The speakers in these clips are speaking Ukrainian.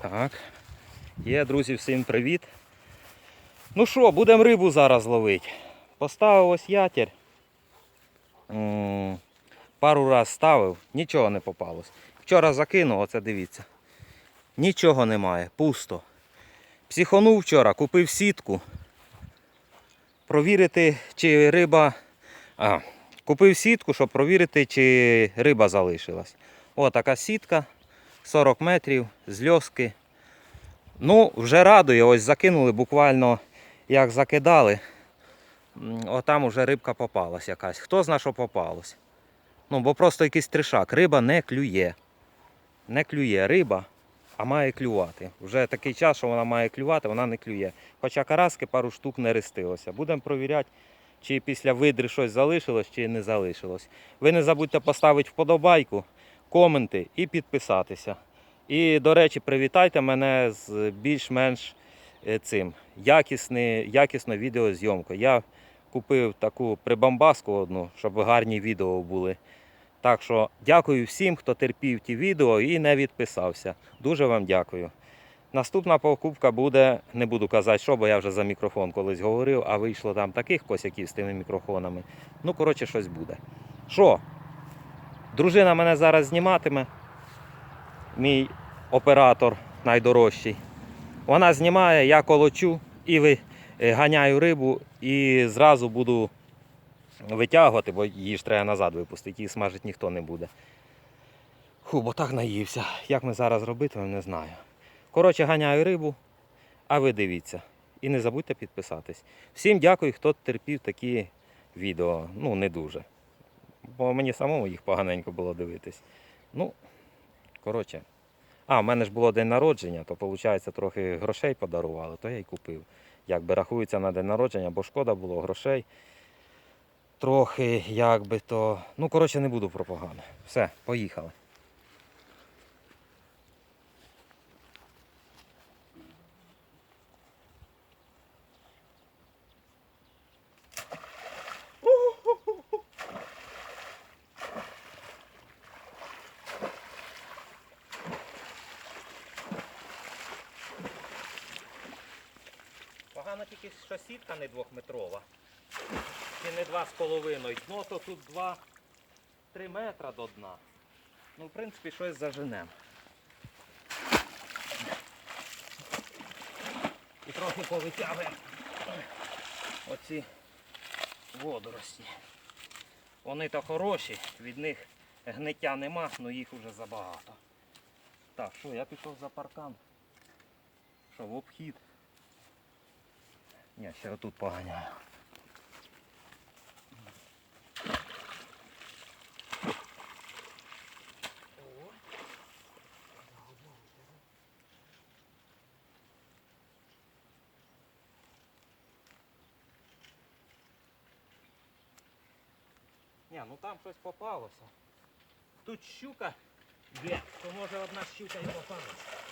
Так. Є, друзі, всім привіт. Ну що, будемо рибу зараз ловити. Поставив ось ятір. Пару раз ставив, нічого не попалось. Вчора закинув, оце дивіться. Нічого немає, пусто. Психонув вчора, купив сітку. Провірити, чи риба. А, купив сітку, щоб провірити, чи риба залишилась. О, така сітка 40 метрів з льоски. Ну, вже радує, ось закинули буквально як закидали. Отам уже рибка попалась якась. Хто зна, що попалось? Ну, бо просто якийсь тришак. Риба не клює. Не клює риба, а має клювати. Вже такий час, що вона має клювати, вона не клює. Хоча караски пару штук не рестилося. Будемо провіряти, чи після видри щось залишилось, чи не залишилось. Ви не забудьте поставити вподобайку, коменти і підписатися. І, до речі, привітайте мене з більш-менш е, цим якісне, якісно відеозйомкою. Я купив таку прибамбаску одну, щоб гарні відео були. Так що дякую всім, хто терпів ті відео і не відписався. Дуже вам дякую. Наступна покупка буде, не буду казати, що, бо я вже за мікрофон колись говорив, а вийшло там таких косяків з тими мікрофонами. Ну, коротше, щось буде. Що? Дружина мене зараз зніматиме. Мій оператор найдорожчий. Вона знімає, я колочу і е, ганяю рибу і зразу буду витягувати, бо її ж треба назад випустити, її смажити ніхто не буде. Фу, бо так наївся. Як ми зараз робитимемо, не знаю. Коротше, ганяю рибу, а ви дивіться. І не забудьте підписатись. Всім дякую, хто терпів такі відео. Ну, не дуже. Бо мені самому їх поганенько було дивитись. Ну, коротше. А, в мене ж було день народження, то виходить трохи грошей подарували, то я й купив. Якби рахується на день народження, бо шкода було грошей. Трохи, якби то. Ну, коротше, не буду про погане. Все, поїхали. Погано тільки, що сітка не двохметрова. Чи не два з половиною. Дно то тут два, три метра до дна. Ну, в принципі, щось заженемо. І трохи повитягуємо оці водорості. Вони то хороші, від них гниття нема, але їх вже забагато. Так, що, я пішов за паркан. Що, в обхід. Ні, ще отут поганяю. Ні, ну там щось попалося. Тут щука є, то може одна щука і попалася.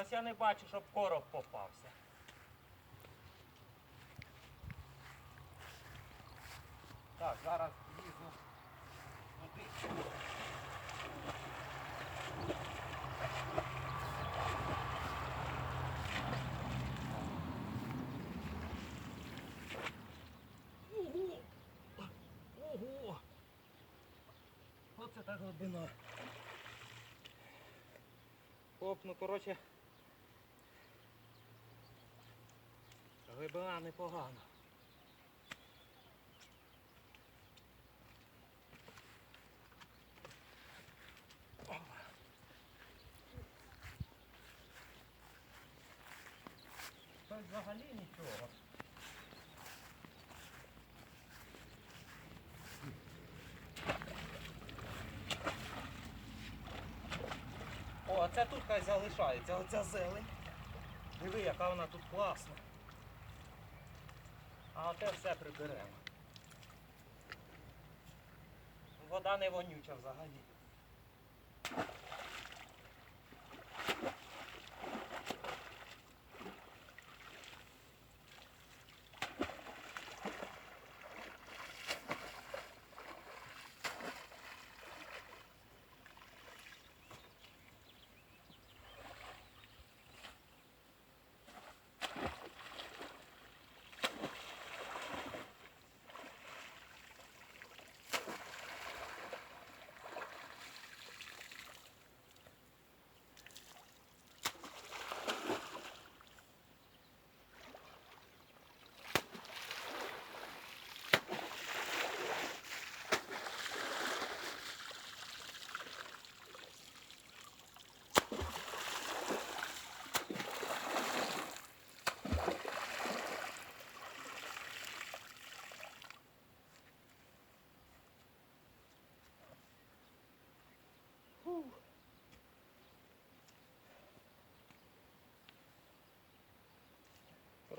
Щось я не бачу, щоб короб попався. Так, зараз лізу туди. Ого! Ого! Оце так глибина. Оп, ну коротше. Глибина непогана. Тут взагалі нічого. О, це тут хай залишається, оця зелень. Диви, яка вона тут класна. А оте все приберемо. Вода не вонюча взагалі.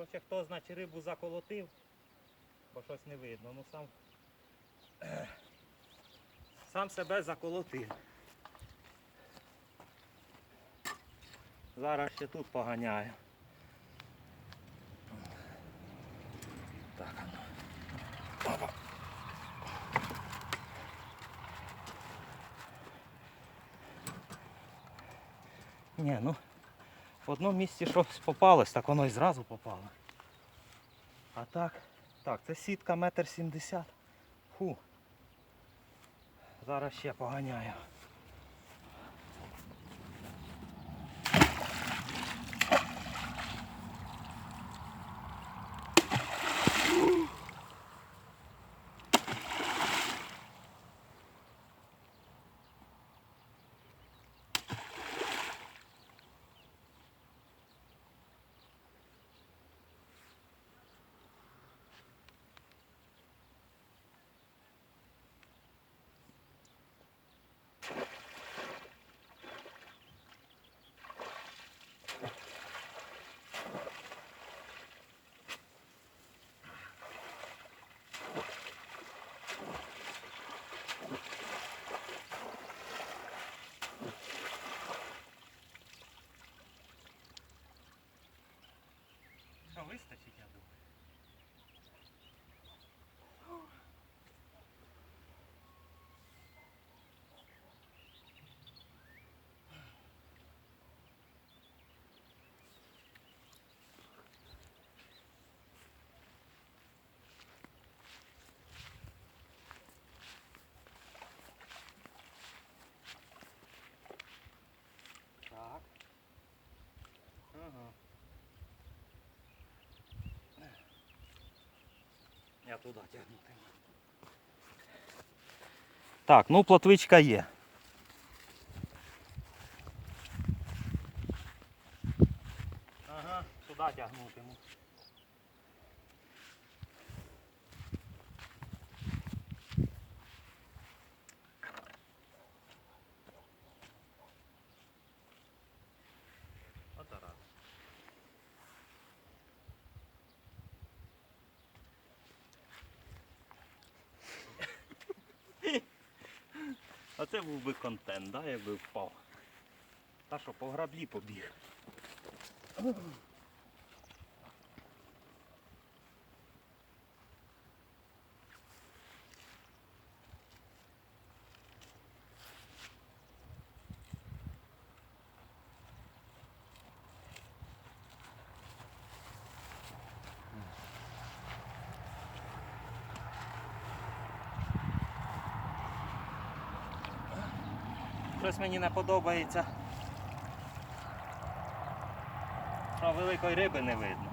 Коротше, хто значить рибу заколотив, бо щось не видно. Ну сам, сам себе заколотив. Зараз ще тут поганяю. Так, ну. Опа. Ні, ну в одному місці щось попалось, так воно і зразу попало. А так, так, це сітка метр сімдесят. Фу. Зараз ще поганяю. Що вистачить, я думаю. Так. Ага. Я туди тягнути. Так, ну плотвичка є. Ага, туди тягнутиму. Ота раз. Оце був би контент, да, якби впав. Та що, по граблі побіг. Щось мені не подобається. Що великої риби не видно.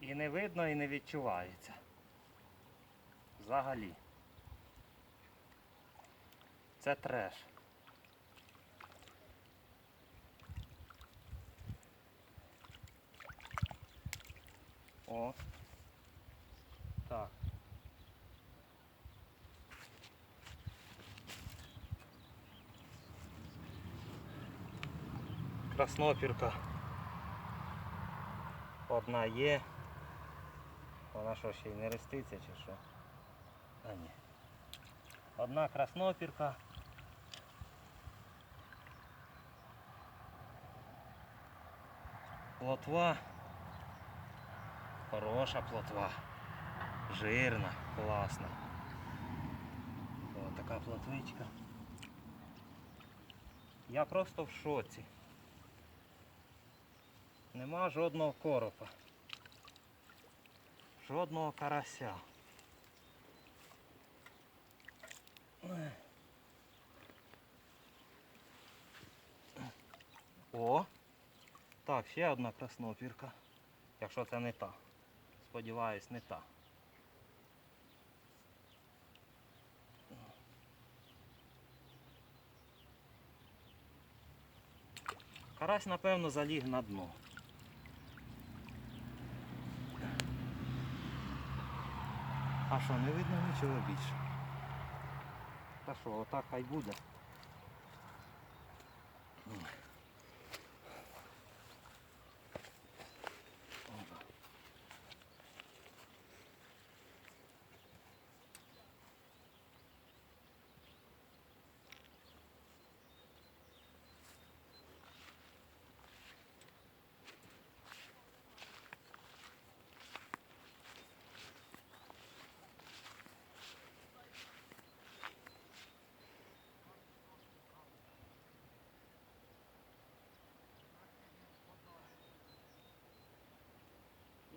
І не видно, і не відчувається. Взагалі. Це треш. О. краснопірка. Одна є. Вона що ще й не реститься чи що? А ні. Одна краснопірка. Плотва. Хороша плотва. Жирна, класна. Ось така плотвичка. Я просто в шоці. Нема жодного коропа. Жодного карася. О! Так, ще одна краснопірка. Якщо це не та. Сподіваюсь, не та. Карась, напевно, заліг на дно. А що, не видно нічого більше? Та що, отак хай буде.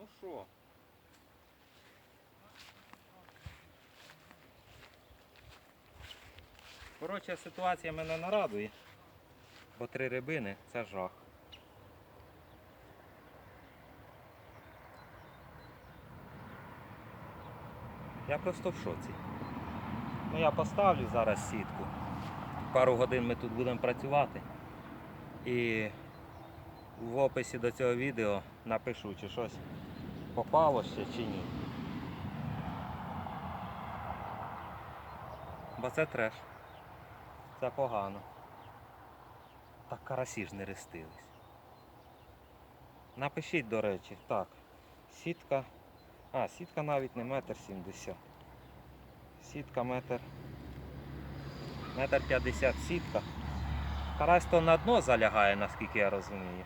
Ну що? Коротше, ситуація мене нарадує, бо три рибини це жах. Я просто в шоці. Ну я поставлю зараз сітку. Пару годин ми тут будемо працювати. І в описі до цього відео напишу, чи щось попало ще чи ні. Бо це треш. Це погано. Так карасі ж не рестились. Напишіть, до речі, так. Сітка. А, сітка навіть не метр сімдесят. Сітка метр. Метр п'ятдесят сітка. Карась то на дно залягає, наскільки я розумію.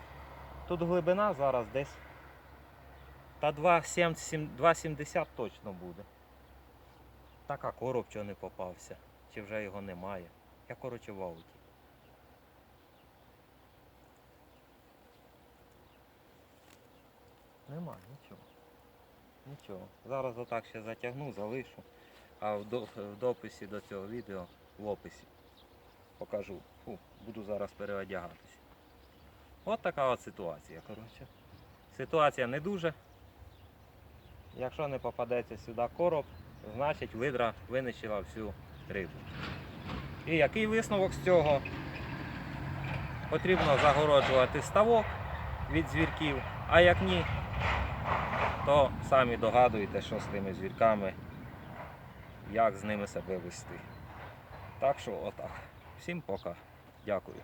Тут глибина зараз десь. Та 2,70 2,70 точно буде. Так а короб чого не попався. Чи вже його немає. Я коротше в ауті. Нема, нічого. Нічого. Зараз отак ще затягну, залишу. А в дописі до цього відео, в описі, покажу. Фу, буду зараз переодягатися. От така от ситуація, коротше. Ситуація не дуже. Якщо не попадеться сюди короб, значить видра винищила всю рибу. І який висновок з цього? Потрібно загороджувати ставок від звірків, а як ні, то самі догадуєте, що з тими звірками, як з ними себе вести. Так що отак. Всім пока. Дякую.